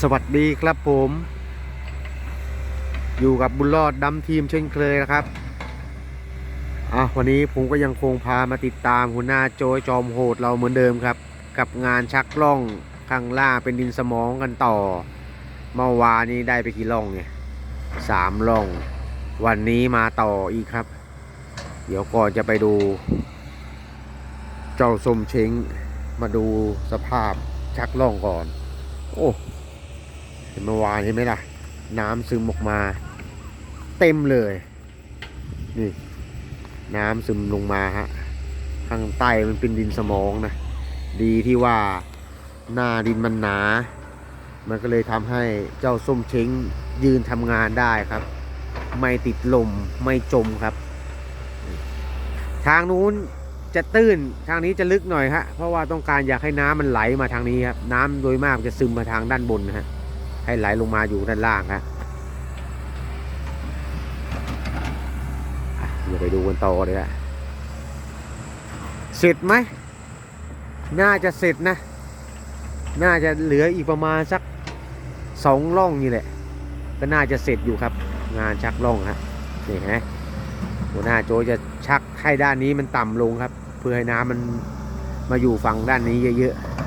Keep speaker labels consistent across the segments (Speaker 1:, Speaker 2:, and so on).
Speaker 1: สวัสดีครับผม อยู่กับบุญรอดดำทีมเช่นเคยนะครับอะวันนี้ผมก็ยังคงพามาติดตามหัวหน้าโจยจอมโหดเราเหมือนเดิมครับ กับงานชักล่องข้างล่างเป็นดินสมองกันต่อ เมื่อวานนี้ได้ไปกี่ล่องเนี่ยสามล่อง วันนี้มาต่ออีกครับ เดี๋ยวก่อนจะไปดู เจ้าสมเชงมาดูสภาพชักล่องก่อน โอ้ เห็นเมื่อวานเห็นไหมล่ะ น้ำซึมออกมา เต็มเลย นี่ น้ำซึมลงมาฮะข้างใต้มันเป็นดินสมองนะ ดีที่ว่าหน้าดินมันหนา มันก็เลยทำให้เจ้าส้มเช้งยืนทำงานได้ครับ ไม่ติดลมไม่จมครับ ทางนู้นจะตื้นทางนี้จะลึกหน่อยฮะเพราะว่าต้องการอยากให้น้ำมันไหลมาทางนี้ครับน้ำโดยมากจะซึมมาทางด้านบนนะฮะ ให้ไหลลงมาอยู่ด้านล่างฮะเดี๋ยวไปดูกันต่อเลยอะเสร็จไหม น่าจะเสร็จนะ น่าจะเหลืออีกประมาณสักสองล่องนี่แหละ ก็น่าจะเสร็จอยู่ครับ งานชักล่องฮะนี่นไหมหัวหน้าโจจะชักให้ด้านนี้มันต่ำลงครับ เพื่อให้น้ำมันมาอยู่ฝั่งด้านนี้เยอะๆ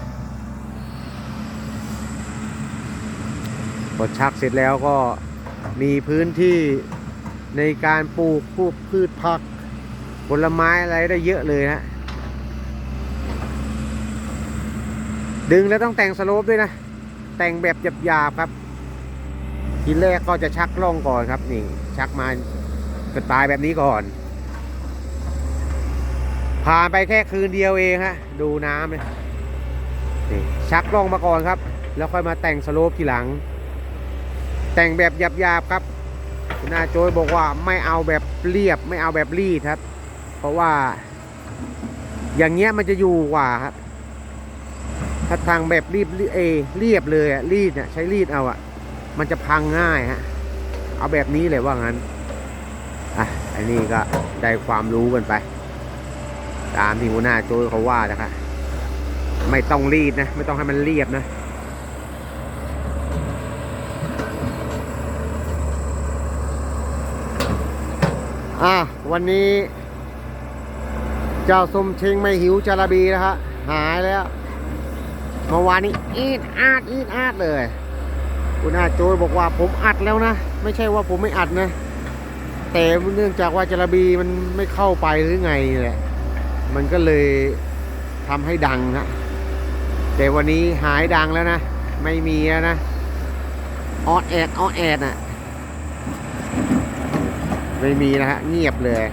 Speaker 1: พอชักเสร็จแล้วก็มีพื้นที่ในการปลูกพวกพืชผักผลไม้อะไรได้เยอะเลยฮะดึงแล้วต้องแต่งสโลปด้วยนะ แต่งแบบหยาบๆครับ ทีแรกก็จะชักล่องก่อนครับ นี่ ชักมาก็ตายแบบนี้ก่อน ผ่านไปแค่คืนเดียวเองฮะ ดูน้ำเลยนี่ชักล่องมาก่อนครับ แล้วค่อยมาแต่งสโลปทีหลัง แต่งแบบหยาบๆครับคุณอาโจยบอกว่าไม่เอาแบบเรียบไม่เอาแบบรีดครับ เพราะว่า อย่างเงี้ยมันจะอยู่กว่าครับถ้าทางแบบรีบเอเรียบเลยอะรีดเนี่ยใช้รีดเอาอะมันจะพังง่ายฮะเอาแบบนี้เลยว่างั้นอะอันนี้ก็ได้ความรู้กันไป ตามที่หัวหน้าโจยเขาว่านะครับไม่ต้องรีดนะ ไม่ต้องให้มันเรียบนะ อะวันนี้เจ้าสมเชงไม่หิวจาระบีนะฮะหายแล้วเมื่อวานนี้อีดอาดอีดอาดเลย คุณอาโจยบอกว่าผมอัดแล้วนะ ไม่ใช่ว่าผมไม่อัดนะ แต่เนื่องจากว่าจาระบีมันไม่เข้าไปหรือไงแหละมันก็เลยทำให้ดังฮะแต่วันนี้หายดังแล้วนะ ไม่มีแล้วนะออดแอดออดแอดอะ ไม่มีนะฮะ เงียบเลย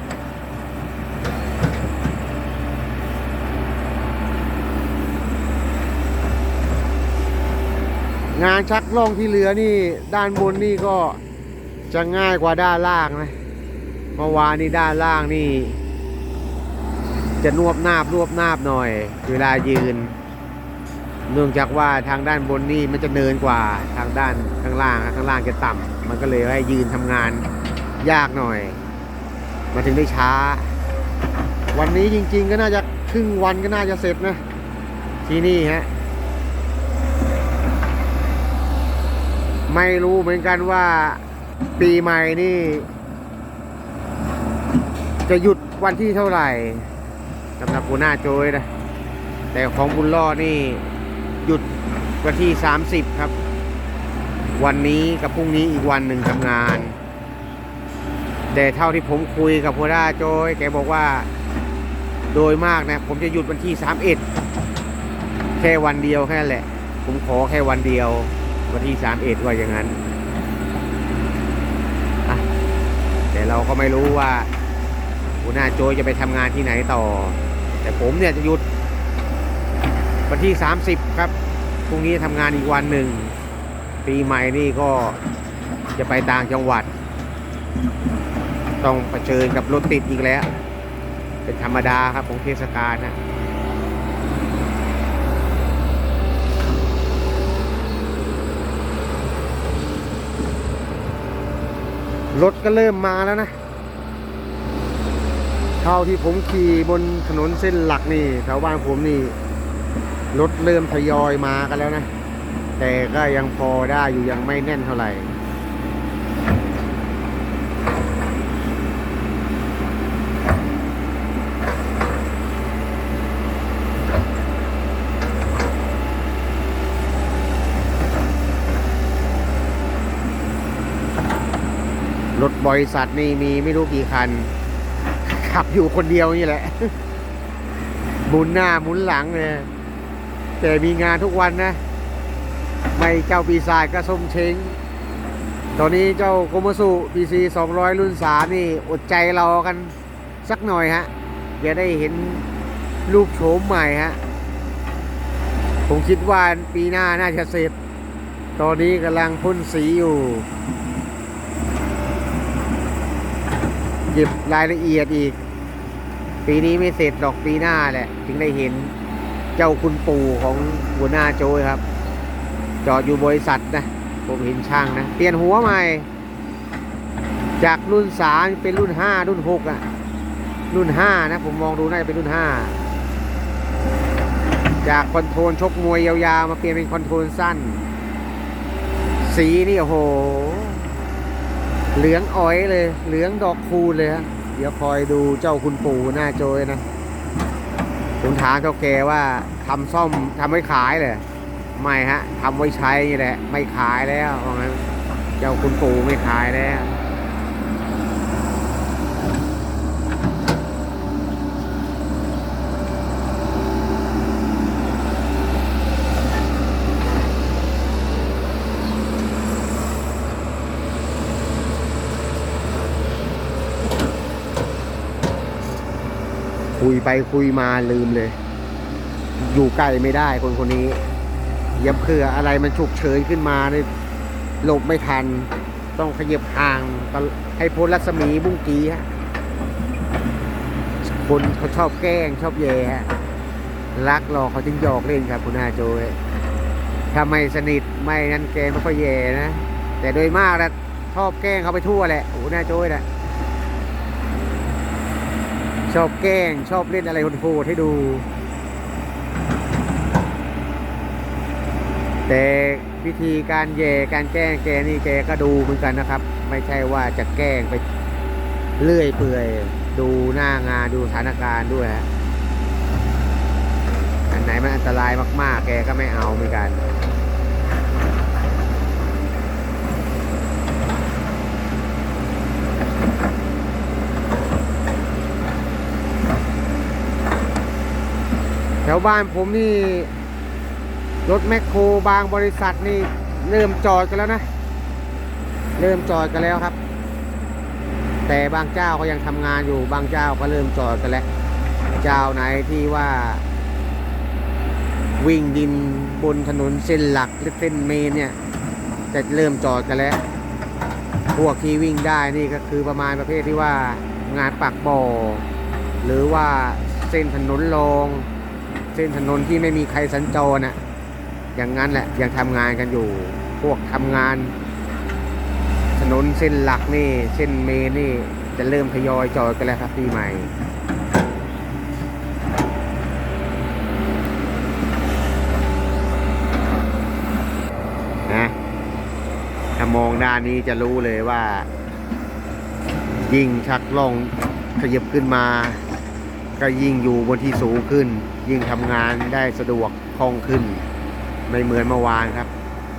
Speaker 1: งานชักล่องที่เหลือนี่ ด้านบนนี่ก็จะง่ายกว่าด้านล่างนะเมื่อวานนี่ด้านล่างนี่ จะนวบนาบนวบนาบหน่อย เวลายืน เนื่องจากว่าทางด้านบนนี่มันจะเนินกว่าทางด้านข้างล่างข้างล่างจะต่ำมันก็เลยให้ยืนทำงาน ยากหน่อย มาถึงได้ช้า วันนี้จริง ๆ ก็น่าจะครึ่งวันก็น่าจะเสร็จนะ ที่นี่ฮะไม่รู้เหมือนกันว่าปีใหม่นี่ จะหยุดวันที่เท่าไหร่สำหรับหัวหน้าโจยนะ แต่ของบุญล่อนี่หยุดวันที่ 30 ครับ วันนี้กับพรุ่งนี้อีกวันหนึ่งทำงาน แต่เท่าที่ผมคุยกับหัวหน้าโจยแกบอกว่า โดยมากนะ ผมจะหยุดวันที่31แค่วันเดียวแค่นั้นแหละ ผมขอแค่วันเดียว วันที่สามเอ็ดว่าอย่างนั้นแต่เราก็ไม่รู้ว่าหัวหน้าโจยจะไปทำงานที่ไหนต่อ แต่ผมเนี่ยจะหยุดวันที่ 30 ครับพรุ่งนี้ทำงานอีกวันหนึ่ง ปีใหม่นี่ก็จะไปต่างจังหวัด ต้องเผชิญกับรถติดอีกแล้ว เป็นธรรมดาครับของเทศกาลนะรถก็เริ่มมาแล้วนะ เท่าที่ผมขี่บนถนนเส้นหลักนี่แถวบ้านผมนี่ รถเริ่มทยอยมากันแล้วนะ แต่ก็ยังพอได้อยู่ยังไม่แน่นเท่าไหร่ รถ บริษัทนี่มีไม่รู้กี่คัน ขับอยู่คนเดียวนี่แหละหมุนหน้าหมุนหลังเลยแต่มีงานทุกวันนะ ไม่เจ้าปีศาจก็ส้มเช้งตอนนี้เจ้าโกมสุปีซี200รุ่นสามนี่อดใจรอกันสักหน่อยฮะจะได้เห็นรูปโฉมใหม่ฮะ ผมคิดว่าปีหน้าน่าจะเสร็จ ตอนนี้กำลังพ่นสีอยู่ เก็บรายละเอียดอีก ปีนี้ไม่เสร็จหรอกปีหน้าแหละ ถึงได้เห็นเจ้าคุณปู่ของหัวหน้าโจยครับ จอดอยู่บริษัทนะ ผมเห็นช่างนะ เปลี่ยนหัวใหม่ จากรุ่นสามเป็นรุ่นห้ารุ่นหกอะรุ่นห้านะ ผมมองดูน่าจะเป็นรุ่นห้าจากคอนโทรลชกมวยยาวๆ มาเปลี่ยนเป็นคอนโทรลสั้น สีนี่โอ้โห เหลืองอ้อยเลย เหลืองดอกคูณเลยฮะ เดี๋ยวคอยดูเจ้าคุณปู่หน้าโจยนะผมถามเจ้าแกว่าทำซ่อมทำไว้ขายเลย ไม่ฮะทำไว้ใช้นี่แหละ ไม่ขายแล้วเพราะงั้น เจ้าคุณปู่ไม่ขายแล้ว คุ ยไปคุยมาลืมเลย อยู่ใกล้ไม่ได้คนคนนี้ยับเผื่ออะไรมันฉุกเฉินขึ้นมาเนี่ยหลบไม่ทัน ต้องขยับห่างให้พ้นรัศมีบุ้งกี้ฮะคนเขาชอบแกล้งชอบแย่ฮะรักหลอกเขาจึงหยอกเล่นครับคุณอาโจยถ้าไม่สนิทไม่นั่นแกไม่ค่อยแย่นะ แต่โดยมากนะชอบแกล้งเขาไปทั่วแหละคุณอาโจยนะ ชอบแกล้ง ชอบเล่นอะไรโหดๆให้ดู แต่วิธีการแย่การแกล้งแกนี่แกก็ดูเหมือนกันนะครับ ไม่ใช่ว่าจะแกล้งไปเลื่อยเปื่อย ดูหน้างานดูสถานการณ์ด้วยฮะอันไหนมันอันตรายมากๆ แกก็ไม่เอาเหมือนกัน แถวบ้านผมนี่ รถแมคโครบางบริษัทนี่เริ่มจอดกันแล้วนะ เริ่มจอดกันแล้วครับ แต่บางเจ้าก็ยังทำงานอยู่บางเจ้าก็เริ่มจอดกันแล้ว เจ้าไหนที่ว่า วิ่งดินบนถนนเส้นหลักหรือเส้นเมนเนี่ยจะเริ่มจอดกันแล้ว พวกที่วิ่งได้นี่ก็คือประมาณประเภทที่ว่างานปักบ่อ หรือว่าเส้นถนนรอง เส้นถนนที่ไม่มีใครสัญจรน่ะอย่างนั้นแหละยังทำงานกันอยู่ พวกทำงาน ถนนเส้นหลักนี่ เส้นเมนนี่จะเริ่มทยอยจอดกันแล้วครับปีใหม่นะถ้ามองด้านนี้จะรู้เลยว่า ยิ่งชักล่องขยับขึ้นมา ก็ยิ่งอยู่บนที่สูงขึ้น ยิ่งทำงานได้สะดวกคล่องขึ้น ไม่เหมือนเมื่อวานครับ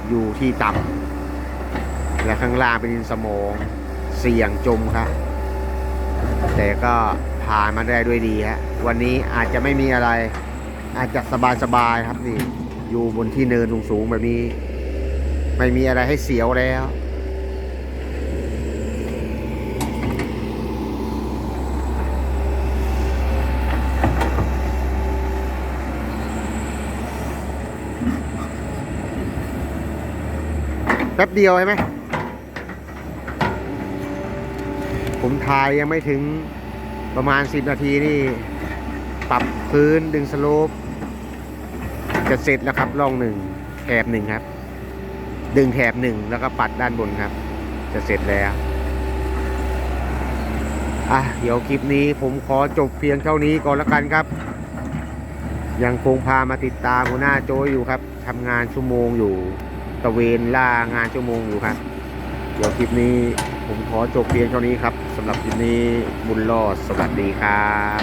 Speaker 1: อยู่ที่ต่ำและข้างล่างเป็นดินสมองเสี่ยงจมครับ แต่ก็ผ่านมาได้ด้วยดีฮะวันนี้อาจจะไม่มีอะไร อาจจะสบายๆครับนี่อยู่บนที่เนินสูงๆแบบนี้ ไม่มีอะไรให้เสียวแล้ว แป๊บเดียวใช่ไหม ผมถ่ายยังไม่ถึงประมาณ 10 นาทีนี่ ปรับพื้นดึงสโลปจะเสร็จแล้วครับร่องหนึ่งแถบหนึ่งครับ ดึงแถบหนึ่งแล้วก็ปัดด้านบนครับ จะเสร็จแล้วอะเดี๋ยวคลิปนี้ผมขอจบเพียงเท่านี้ก่อนละกันครับ ยังคงพามาติดตามหัวหน้าโจอยู่ครับทำงานชั่วโมงอยู่ ตะเวนล่างานชั่วโมงอยู่ครับ เดี๋ยวคลิปนี้ผมขอจบเพียงเท่านี้ครับสำหรับคลิปนี้บุญรอดสวัสดีครับ